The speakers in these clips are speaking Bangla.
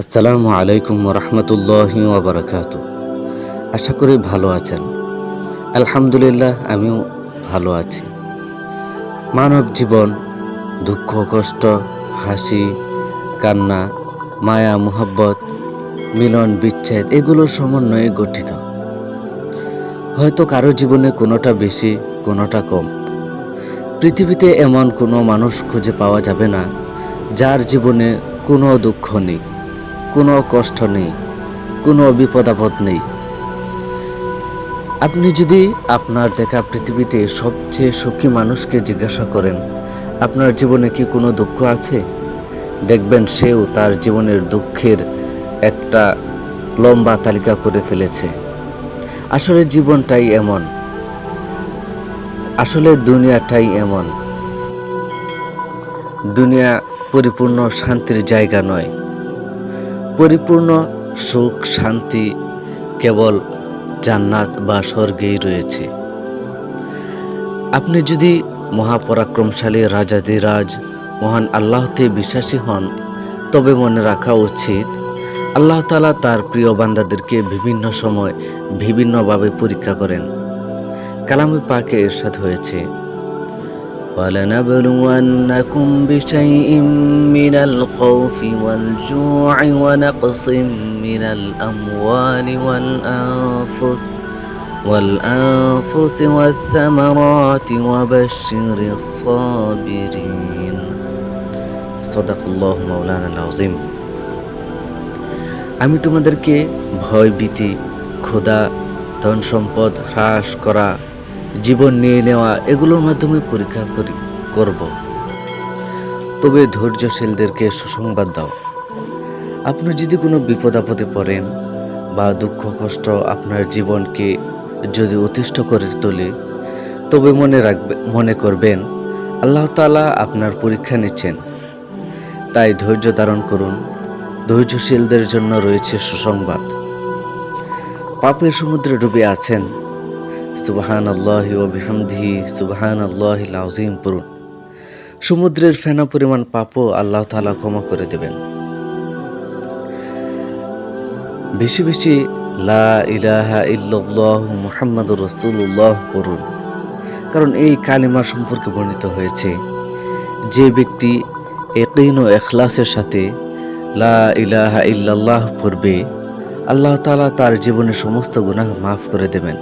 আসসালামু আলাইকুম রহমতুল্লাহি ওবরাকাত আশা করি ভালো আছেন। আলহামদুলিল্লাহ, আমিও ভালো আছি। মানব জীবন, দুঃখ, কষ্ট, হাসি, কান্না, মায়া, মোহব্বত, মিলন, বিচ্ছেদ, এগুলোর সমন্বয়ে গঠিত। হয়তো কারও জীবনে কোনোটা বেশি, কোনোটা কম। পৃথিবীতে এমন কোনো মানুষ খুঁজে পাওয়া যাবে না, যার জীবনে কোনো দুঃখ নেই। কোনো কষ্ট নেই, কোনো বিপদ আপদ নেই। আপনি যদি আপনার দেখা পৃথিবীতে সবচেয়ে সুখী মানুষকে জিজ্ঞাসা করেন, আপনার জীবনে কি কোনো দুঃখ আছে? দেখবেন সেও তার জীবনের দুঃখের একটা লম্বা তালিকা করে ফেলেছে। আসলে জীবনটাই এমন। আসলে দুনিয়াটাই এমন। দুনিয়া পরিপূর্ণ শান্তির জায়গা নয়। পরিপূর্ণ সুখ, শান্তি কেবল জান্নাত বা স্বর্গেই রয়েছে। আপনি যদি মহাপরাক্রমশালী রাজাদিরাজ মহান আল্লাহতে বিশ্বাসী হন, তবে মনে রাখা উচিত, আল্লাহ তালা তার প্রিয় বান্দাদেরকে বিভিন্ন সময় বিভিন্নভাবে পরীক্ষা করেন। কালামে পাকে এরশাদ হয়েছে ولنبلونكم بشيء من الخوف والجوع ونقص من الأموال والأنفس والأنفس والثمرات وبشر الصابرين صدق الله مولانا العظيم আমি তোমাদেরকে ভয় ভীতি ক্ষুধা ধন সম্পদ হ্রাস করা জীবন নিয়ে নেওয়া এগুলোর মাধ্যমে পরীক্ষা করি, করব। তবে ধৈর্যশীলদেরকে সুসংবাদ দাও। আপনি যদি কোনো বিপদ আপদে পড়েন বা দুঃখ, কষ্ট আপনার জীবনকে যদি অতিষ্ঠ করে তোলে, তবে মনে রাখবে, মনে করবেন, আল্লাহ তালা আপনার পরীক্ষা নিচ্ছেন। তাই ধৈর্য ধারণ করুন। ধৈর্যশীলদের জন্য রয়েছে সুসংবাদ। পাপের সমুদ্রে ডুবে আছেন সুবাহান আল্লাহ বিহামদিহি সুবাহান আল্লাহ আজিম পড়ুন। সমুদ্রের ফেনা পরিমাণ পাপও আল্লাহ তালা ক্ষমা করে দেবেন। বেশি বেশি লা ইলাহা ইল্লাল্লাহ মুহাম্মাদুর রাসূলুল্লাহ পড়ুন, কারণ এই কালিমা সম্পর্কে বর্ণিত হয়েছে, যে ব্যক্তি একিন ও এখলাসের সাথে লা ইলাহা ইল্লাল্লাহ পড়বে, আল্লাহ তালা তার জীবনের সমস্ত গুনাহ মাফ করে দেবেন।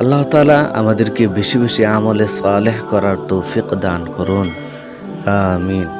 আল্লাহ তালা আমাদেরকে বেশি বেশি আমলে সালেহ করার তৌফিক দান করুন। আমিন।